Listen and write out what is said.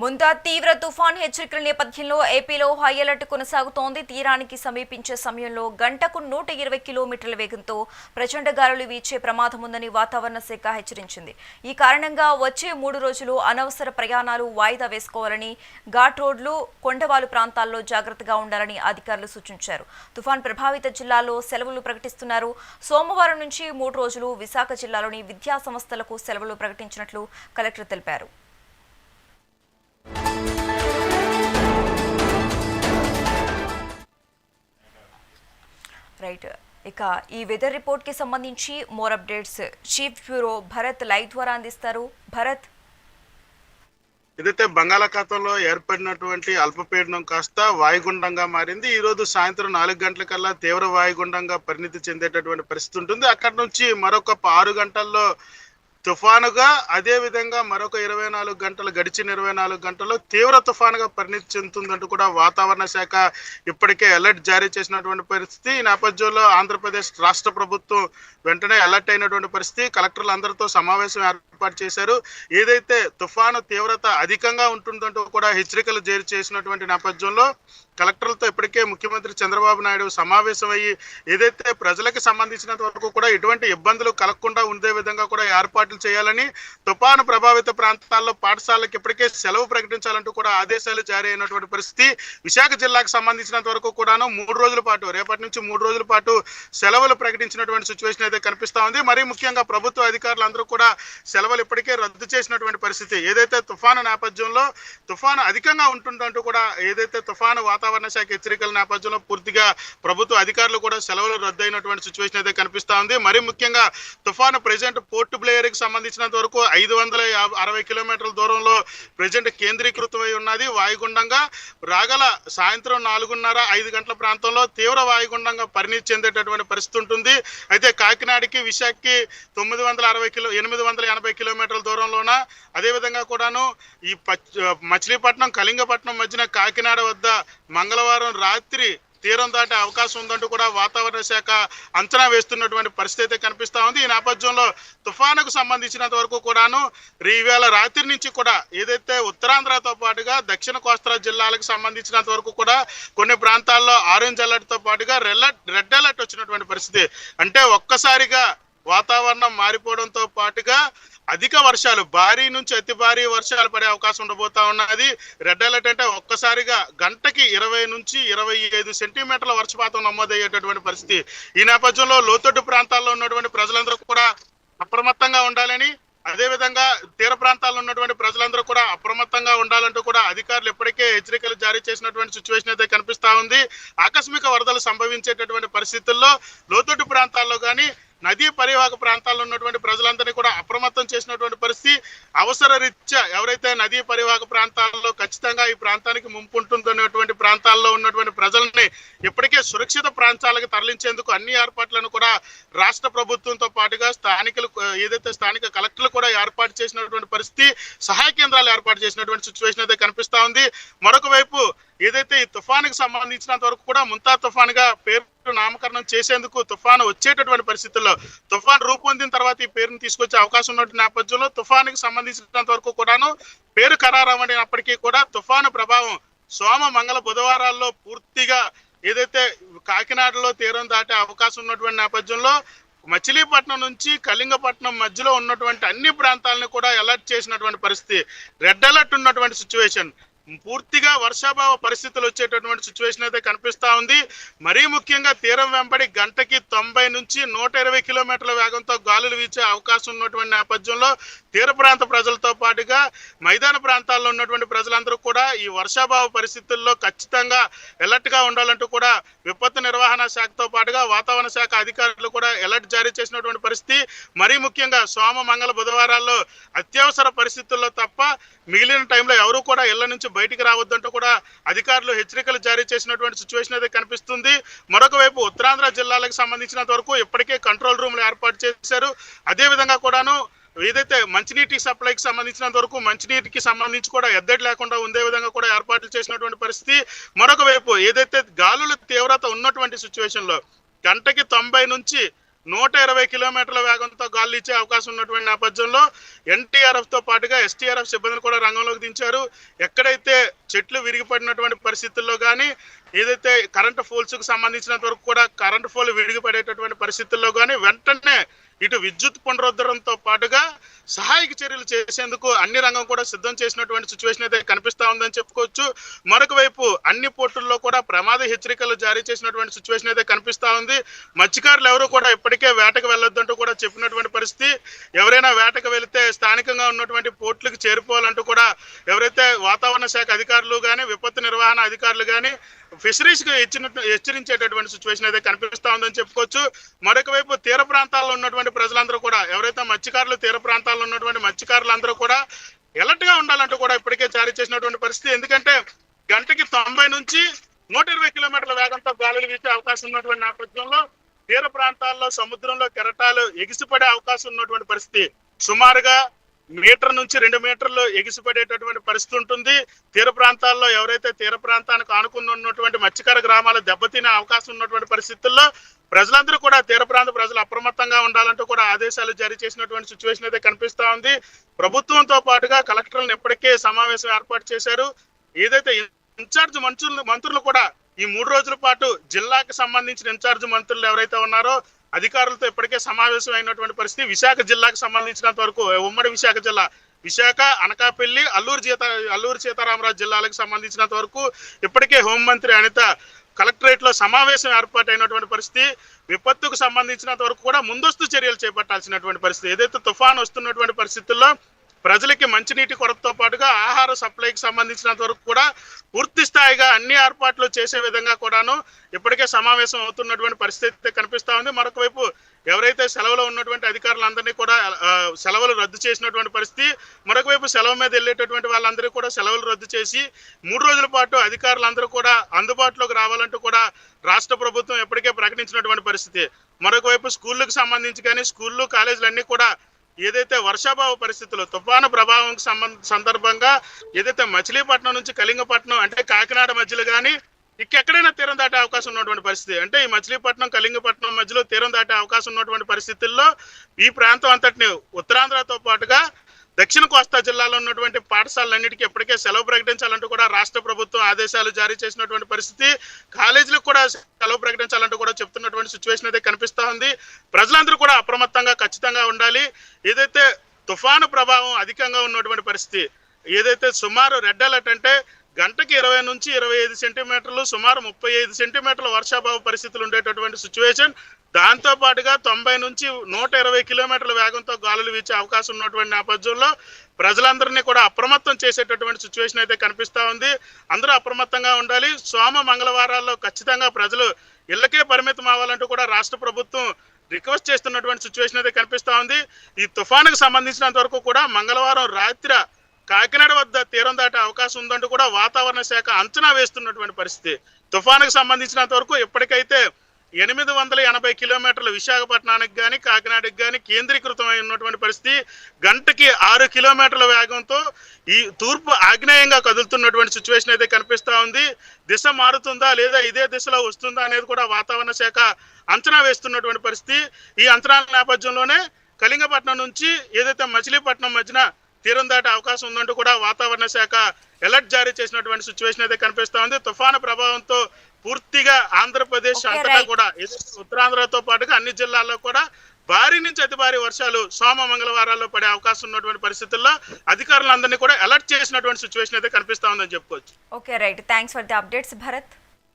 ముంతా తీవ్ర తుఫాన్ హెచ్చరికల నేపథ్యంలో ఏపీలో హై అలర్ట్ కొనసాగుతోంది. తీరానికి సమీపించే సమయంలో గంటకు నూట ఇరవై కిలోమీటర్ల వేగంతో ప్రచండ గాలులు వీచే ప్రమాదం ఉందని వాతావరణ శాఖ హెచ్చరించింది. ఈ కారణంగా వచ్చే మూడు రోజులు అనవసర ప్రయాణాలు వాయిదా వేసుకోవాలని ఘాట్ రోడ్లు కొండవాలు ప్రాంతాల్లో జాగ్రత్తగా ఉండాలని అధికారులు సూచించారు. తుఫాన్ ప్రభావిత జిల్లాల్లో సెలవులు ప్రకటిస్తున్నారు. సోమవారం నుంచి మూడు రోజులు విశాఖ జిల్లాలోని విద్యా సంస్థలకు సెలవులు ప్రకటించినట్లు కలెక్టర్ తెలిపారు. రైట్. ఇక ఈ వెదర్ రిపోర్ట్కి సంబంధించి more updates. Chief bureau Bharat live ద్వారా అందిస్తారు. భరత్. ఏదైతే బంగాళాఖాతంలో ఏర్పడినటువంటి అల్పపీడనం కాస్త వాయుగుండంగా మారింది ఈ రోజు సాయంత్రం నాలుగు గంటలకల్లా తీవ్ర వాయుగుండంగా పరిణితి చెందేటటువంటి పరిస్థితి ఉంటుంది. అక్కడ నుంచి మరొక ఆరు గంటల్లో తుఫానుగా అదే విధంగా మరొక ఇరవై నాలుగు గంటలు గడిచిన ఇరవై నాలుగు గంటల్లో తీవ్ర తుఫానుగా పరిణితి చెందుతుందంటూ కూడా వాతావరణ శాఖ ఇప్పటికే అలర్ట్ జారీ చేసినటువంటి పరిస్థితి. ఈ నేపథ్యంలో ఆంధ్రప్రదేశ్ రాష్ట్ర ప్రభుత్వం వెంటనే అలర్ట్ అయినటువంటి పరిస్థితి. కలెక్టర్లు అందరితో సమావేశం ఏర్పాటు చేశారు. ఏదైతే తుఫాను తీవ్రత అధికంగా ఉంటుందంటూ కూడా హెచ్చరికలు జారీ చేసినటువంటి నేపథ్యంలో కలెక్టర్లతో ఇప్పటికే ముఖ్యమంత్రి చంద్రబాబు నాయుడు సమావేశం అయ్యి ఏదైతే ప్రజలకు సంబంధించినంత వరకు కూడా ఎటువంటి ఇబ్బందులు కలగకుండా ఉండే విధంగా కూడా ఏర్పాట్లు చేయాలని తుఫాను ప్రభావిత ప్రాంతాల్లో పాఠశాలకు ఇప్పటికే సెలవు ప్రకటించాలంటూ కూడా ఆదేశాలు జారీ అయినటువంటి పరిస్థితి. విశాఖ జిల్లాకు సంబంధించినంత వరకు కూడాను మూడు రోజుల పాటు రేపటి నుంచి మూడు రోజుల పాటు సెలవులు ప్రకటించినటువంటి సిచ్యువేషన్ అయితే కనిపిస్తా ఉంది. మరీ ముఖ్యంగా ప్రభుత్వ అధికారులు అందరూ కూడా సెలవులు ఇప్పటికే రద్దు చేసినటువంటి పరిస్థితి. ఏదైతే తుఫాను నేపథ్యంలో తుఫాను అధికంగా ఉంటుందంటూ కూడా ఏదైతే తుఫాను వాతావరణం వాతావరణ శాఖ హెచ్చరికల నేపథ్యంలో పూర్తిగా ప్రభుత్వ అధికారులు కూడా సెలవులు రద్దయినటువంటి సిచ్యువేషన్ అయితే కనిపిస్తా ఉంది. మరి ముఖ్యంగా తుఫాను ప్రజెంట్ పోర్ట్ బ్లేయర్కి సంబంధించినంత వరకు ఐదు వందల యాభై అరవై కిలోమీటర్ల దూరంలో ప్రజెంట్ కేంద్రీకృతమై ఉన్నది. వాయుగుండంగా రాగల సాయంత్రం నాలుగున్నర ఐదు గంటల ప్రాంతంలో తీవ్ర వాయుగుండంగా పరిణితి చెందేటటువంటి పరిస్థితి ఉంటుంది. అయితే కాకినాడకి విశాఖకి తొమ్మిది వందల అరవై కిలో ఎనిమిది వందల ఎనభై కిలోమీటర్ల దూరంలోన? అదేవిధంగా కూడాను ఈ పచ్ మచిలీపట్నం కళింగపట్నం మధ్యన కాకినాడ వద్ద మంగళవారం రాత్రి తీరం దాటే అవకాశం ఉందంటూ కూడా వాతావరణ శాఖ అంచనా వేస్తున్నటువంటి పరిస్థితి అయితే కనిపిస్తా ఉంది. ఈ నేపథ్యంలో తుఫానుకు సంబంధించినంత వరకు కూడాను ఈవేళ రాత్రి నుంచి కూడా ఏదైతే ఉత్తరాంధ్రతో పాటుగా దక్షిణ కోస్తా జిల్లాలకు సంబంధించినంత వరకు కూడా కొన్ని ప్రాంతాల్లో ఆరెంజ్ అలర్ట్తో పాటుగా రెడ్ రెడ్ అలర్ట్ వచ్చినటువంటి పరిస్థితి. అంటే ఒక్కసారిగా వాతావరణం మారిపోవడంతో పాటుగా అధిక వర్షాలు భారీ నుంచి అతి భారీ వర్షాలు పడే అవకాశం ఉండబోతా ఉన్నది. రెడ్ అలర్ట్ అంటే ఒక్కసారిగా గంటకి ఇరవై నుంచి ఇరవై ఐదు సెంటీమీటర్ల వర్షపాతం నమోదయ్యేటటువంటి పరిస్థితి. ఈ నేపథ్యంలో లోతట్టు ప్రాంతాల్లో ఉన్నటువంటి ప్రజలందరూ కూడా అప్రమత్తంగా ఉండాలని అదేవిధంగా తీర ప్రాంతాల్లో ఉన్నటువంటి ప్రజలందరూ కూడా అప్రమత్తంగా ఉండాలంటూ కూడా అధికారులు ఇప్పటికే హెచ్చరికలు జారీ చేసినటువంటి సిచ్యువేషన్ అయితే కనిపిస్తా ఉంది. ఆకస్మిక వరదలు సంభవించేటటువంటి పరిస్థితుల్లో లోతట్టు ప్రాంతాల్లో కానీ నదీ పరివాహక ప్రాంతాల్లో ఉన్నటువంటి ప్రజలందరినీ కూడా అప్రమత్తం చేసినటువంటి పరిస్థితి అవసర రీత్యా ఎవరైతే నదీ పరివాహక ప్రాంతాల్లో ఖచ్చితంగా ఈ ప్రాంతానికి ముంపు ఉంటుందనేటువంటి ప్రాంతాల్లో ఉన్నటువంటి ప్రజల్ని ఇప్పటికే సురక్షిత ప్రాంతాలకు తరలించేందుకు అన్ని ఏర్పాట్లను కూడా రాష్ట్ర ప్రభుత్వంతో పాటుగా స్థానికులు ఏదైతే స్థానిక కలెక్టర్లు కూడా ఏర్పాటు చేసినటువంటి పరిస్థితి సహాయ కేంద్రాలు ఏర్పాటు చేసినటువంటి సిచ్యువేషన్ అయితే కనిపిస్తా ఉంది. మరొక వైపు ఏదైతే ఈ తుఫానికి సంబంధించినంత వరకు కూడా ముంతా తుఫాన్గా పేరు నామకరణం చేసేందుకు తుఫాను వచ్చేటటువంటి పరిస్థితుల్లో తుఫాన్ రూపొందిన తర్వాత ఈ పేరును తీసుకొచ్చే అవకాశం ఉన్నటువంటి నేపథ్యంలో తుఫానుకి సంబంధించినంత వరకు కూడాను పేరు ఖరారమైనప్పటికీ కూడా తుఫాను ప్రభావం సోమ మంగళ బుధవారాల్లో పూర్తిగా ఏదైతే కాకినాడలో తీరం దాటే అవకాశం ఉన్నటువంటి నేపథ్యంలో మచిలీపట్నం నుంచి కళింగపట్నం మధ్యలో ఉన్నటువంటి అన్ని ప్రాంతాలను కూడా అలర్ట్ చేసినటువంటి పరిస్థితి. రెడ్ అలర్ట్ ఉన్నటువంటి సిచ్యువేషన్ పూర్తిగా వర్షాభావ పరిస్థితులు వచ్చేటటువంటి సిచ్యువేషన్ అయితే కనిపిస్తా ఉంది. మరీ ముఖ్యంగా తీరం వెంబడి గంటకి తొంభై నుంచి నూట ఇరవై కిలోమీటర్ల వేగంతో గాలులు వీచే అవకాశం ఉన్నటువంటి నేపథ్యంలో తీర ప్రాంత ప్రజలతో పాటుగా మైదాన ప్రాంతాల్లో ఉన్నటువంటి ప్రజలందరూ కూడా ఈ వర్షాభావ పరిస్థితుల్లో ఖచ్చితంగా ఎలర్ట్గా ఉండాలంటూ కూడా విపత్తు నిర్వహణ శాఖతో పాటుగా వాతావరణ శాఖ అధికారులు కూడా ఎలర్ట్ జారీ చేసినటువంటి పరిస్థితి. మరీ ముఖ్యంగా సోమ మంగళ బుధవారాల్లో అత్యవసర పరిస్థితుల్లో తప్ప మిగిలిన టైంలో ఎవరు కూడా ఇళ్ళ నుంచి బయటికి రావద్దంటూ కూడా అధికారులు హెచ్చరికలు జారీ చేసినటువంటి సిచ్యువేషన్ అయితే కనిపిస్తుంది. మరొక వైపు ఉత్తరాంధ్ర జిల్లాలకు సంబంధించినంత వరకు ఇప్పటికే కంట్రోల్ రూమ్లు ఏర్పాటు చేశారు. అదే విధంగా కూడాను ఏదైతే మంచినీటి సప్లైకి సంబంధించినంత వరకు మంచినీటికి సంబంధించి కూడా ఎద్దడి లేకుండా ఉండే విధంగా కూడా ఏర్పాట్లు చేసినటువంటి పరిస్థితి. మరొక వైపు ఏదైతే గాలుల తీవ్రత ఉన్నటువంటి సిచ్యువేషన్లో గంటకి తొంభై నుంచి నూట ఇరవై కిలోమీటర్ల వేగంతో గాలి ఇచ్చే అవకాశం ఉన్నటువంటి నేపథ్యంలో ఎన్టీఆర్ఎఫ్తో పాటుగా ఎస్టీఆర్ఎఫ్ సిబ్బందిని కూడా రంగంలోకి దించారు. ఎక్కడైతే చెట్లు విరిగిపడినటువంటి పరిస్థితుల్లో కానీ ఏదైతే కరెంటు పోల్స్కు సంబంధించినంత వరకు కూడా కరెంటు పోల్ విరిగిపడేటటువంటి పరిస్థితుల్లో కానీ వెంటనే ఇటు విద్యుత్ పునరుద్ధరణతో పాటుగా సహాయక చర్యలు చేసేందుకు అన్ని రంగం కూడా సిద్ధం చేసినటువంటి సిచ్యువేషన్ అయితే కనిపిస్తా ఉందని చెప్పుకోవచ్చు. మరొక వైపు అన్ని పోర్టుల్లో కూడా ప్రమాద హెచ్చరికలు జారీ చేసినటువంటి సిచ్యువేషన్ అయితే కనిపిస్తా ఉంది. మత్స్యకారులు ఎవరు కూడా ఇప్పటికే వేటకు వెళ్ళొద్దంటూ కూడా చెప్పినటువంటి పరిస్థితి. ఎవరైనా వేటకు వెళితే స్థానికంగా ఉన్నటువంటి పోర్టులకు చేరుకోవాలంటూ కూడా ఎవరైతే వాతావరణ శాఖ అధికారులు అధికారులు కానీ విపత్తు నిర్వహణ అధికారులు కానీ ఫిషరీస్కి హెచ్చిన హెచ్చరించేటటువంటి సిచ్యువేషన్ అయితే కనిపిస్తూ ఉందని చెప్పుకోవచ్చు. మరొక వైపు తీర ప్రాంతాల్లో ఉన్నటువంటి ప్రజలందరూ కూడా ఎవరైతే మత్స్యకారులు తీర ప్రాంతాల్లో ఉన్నటువంటి మత్స్యకారులందరూ కూడా ఎలర్ట్గా ఉండాలంటూ కూడా ఇప్పటికే జారీ చేసినటువంటి పరిస్థితి. ఎందుకంటే గంటకి తొంభై నుంచి నూట ఇరవై కిలోమీటర్ల వేగంతో గాలులు వీచే అవకాశం ఉన్నటువంటి నేపథ్యంలో తీర ప్రాంతాల్లో సముద్రంలో కెరటాలు ఎగిసిపడే అవకాశం ఉన్నటువంటి పరిస్థితి. సుమారుగా మీటర్ నుంచి రెండు మీటర్లు ఎగిసిపడేటటువంటి పరిస్థితి ఉంటుంది. తీర ప్రాంతాల్లో ఎవరైతే తీర ప్రాంతానికి ఆనుకుని ఉన్నటువంటి మత్స్యకార గ్రామాలు దెబ్బతినే అవకాశం ఉన్నటువంటి పరిస్థితుల్లో ప్రజలందరూ కూడా తీర ప్రాంత ప్రజలు అప్రమత్తంగా ఉండాలంటూ కూడా ఆదేశాలు జారీ చేసినటువంటి సిచ్యువేషన్ అయితే కనిపిస్తా ఉంది. ప్రభుత్వంతో పాటుగా కలెక్టర్లను ఇప్పటికే సమావేశం ఏర్పాటు చేశారు. ఏదైతే ఇన్ఛార్జ్ మంత్రులు మంత్రులు కూడా ఈ మూడు రోజుల పాటు జిల్లాకు సంబంధించిన ఇన్ఛార్జ్ మంత్రులు ఎవరైతే ఉన్నారో అధికారులతో ఇప్పటికే సమావేశం అయినటువంటి పరిస్థితి విశాఖ జిల్లాకు సంబంధించినంత వరకు ఉమ్మడి విశాఖ జిల్లా విశాఖ అనకాపల్లి అల్లూరు సీత అల్లూరు సీతారామరాజు జిల్లాలకు సంబంధించినంత వరకు ఇప్పటికే హోంమంత్రి అనిత కలెక్టరేట్లో సమావేశం ఏర్పాటైనటువంటి పరిస్థితి విపత్తుకు సంబంధించినంత వరకు కూడా ముందస్తు చర్యలు చేపట్టాల్సినటువంటి పరిస్థితి ఏదైతే తుఫాన్ వస్తున్నటువంటి పరిస్థితుల్లో ప్రజలకి మంచినీటి కొరతతో పాటుగా ఆహార సప్లైకి సంబంధించినంత వరకు కూడా పూర్తి స్థాయిగా అన్ని ఏర్పాట్లు చేసే విధంగా కూడాను ఇప్పటికే సమావేశం అవుతున్నటువంటి పరిస్థితి కనిపిస్తూ ఉంది. మరొక వైపు ఎవరైతే సెలవులో ఉన్నటువంటి అధికారులందరినీ కూడా సెలవులు రద్దు చేసినటువంటి పరిస్థితి మరొకవైపు సెలవు మీద వెళ్ళేటటువంటి వాళ్ళందరూ కూడా సెలవులు రద్దు చేసి మూడు రోజుల పాటు అధికారులందరూ కూడా అందుబాటులోకి రావాలంటూ కూడా రాష్ట్ర ప్రభుత్వం ఇప్పటికే ప్రకటించినటువంటి పరిస్థితి. మరొకవైపు స్కూళ్ళకు సంబంధించి కానీ స్కూళ్ళు కాలేజీలు కూడా ఏదైతే వర్షాభావ పరిస్థితులు తుఫాను ప్రభావం సంబంధ సందర్భంగా ఏదైతే మచిలీపట్నం నుంచి కళింగపట్నం అంటే కాకినాడ మధ్యలో కానీ ఇంకెక్కడైనా తీరం దాటే అవకాశం ఉన్నటువంటి పరిస్థితి. అంటే ఈ మచిలీపట్నం కళింగపట్నం మధ్యలో తీరం దాటే అవకాశం ఉన్నటువంటి పరిస్థితుల్లో ఈ ప్రాంతం అంతటిని ఉత్తరాంధ్రతో పాటుగా దక్షిణ కోస్తా జిల్లాలో ఉన్నటువంటి పాఠశాలలన్నిటికీ ఎప్పటికే సెలవు ప్రకటించాలంటూ కూడా రాష్ట్ర ప్రభుత్వం ఆదేశాలు జారీ చేసినటువంటి పరిస్థితి. కాలేజీలకు కూడా సెలవు ప్రకటించాలంటూ కూడా చెప్తున్నటువంటి సిచ్యువేషన్ అయితే కనిపిస్తూ ఉంది. ప్రజలందరూ కూడా అప్రమత్తంగా ఖచ్చితంగా ఉండాలి. ఏదైతే తుఫాను ప్రభావం అధికంగా ఉన్నటువంటి పరిస్థితి ఏదైతే సుమారు రెడ్ అలర్ట్ అంటే గంటకి ఇరవై నుంచి ఇరవై ఐదు సెంటీమీటర్లు సుమారు ముప్పై ఐదు సెంటీమీటర్ల వర్షాభావ పరిస్థితులు ఉండేటటువంటి సిచ్యువేషన్ దాంతో పాటుగా తొంభై నుంచి నూట ఇరవై కిలోమీటర్ల వేగంతో గాలులు వీచే అవకాశం ఉన్నటువంటి నేపథ్యంలో ప్రజలందరినీ కూడా అప్రమత్తం చేసేటటువంటి సిచ్యువేషన్ అయితే కనిపిస్తూ ఉంది. అందరూ అప్రమత్తంగా ఉండాలి. సోమ మంగళవారాల్లో ఖచ్చితంగా ప్రజలు ఇళ్ళకే పరిమితం అవ్వాలంటూ కూడా రాష్ట్ర ప్రభుత్వం రిక్వెస్ట్ చేస్తున్నటువంటి సిచ్యువేషన్ అయితే కనిపిస్తూ ఉంది. ఈ తుఫానుకు సంబంధించినంత వరకు కూడా మంగళవారం రాత్రి కాకినాడ వద్ద తీరం దాటే అవకాశం ఉందంటూ కూడా వాతావరణ శాఖ అంచనా వేస్తున్నటువంటి పరిస్థితి. తుఫానుకు సంబంధించినంత వరకు ఇప్పటికైతే ఎనిమిది వందల ఎనభై కిలోమీటర్లు విశాఖపట్నానికి కానీ కాకినాడకి కానీ కేంద్రీకృతమై ఉన్నటువంటి పరిస్థితి గంటకి ఆరు కిలోమీటర్ల వేగంతో ఈ తూర్పు ఆగ్నేయంగా కదులుతున్నటువంటి సిచ్యువేషన్ అయితే కనిపిస్తూ ఉంది. దిశ మారుతుందా లేదా ఇదే దిశలో వస్తుందా అనేది కూడా వాతావరణ శాఖ అంచనా వేస్తున్నటువంటి పరిస్థితి. ఈ అంచనాల నేపథ్యంలోనే కళింగపట్నం నుంచి ఏదైతే మచిలీపట్నం మధ్యన తీరం దాటే అవకాశం ఉందంటూ కూడా వాతావరణ శాఖ అలర్ట్ జారీ చేసినటువంటి సిచ్యువేషన్ అయితే కనిపిస్తా ఉంది తుఫాను ప్రభావంతో పూర్తిగా ఆంధ్రప్రదేశ్ అంతటా. కూడా ఉత్తరాంధ్రతో పాటుగా అన్ని జిల్లాల్లో కూడా భారీ నుంచి అతి భారీ వర్షాలు సోమ మంగళవారాల్లో పడే అవకాశం ఉన్నటువంటి పరిస్థితుల్లో అధికారులందరినీ కూడా అలర్ట్ చేసినటువంటి సిచ్యువేషన్ అయితే కనిపిస్తా ఉందని చెప్పుకోవచ్చు. Okay right thanks for the updates Bharat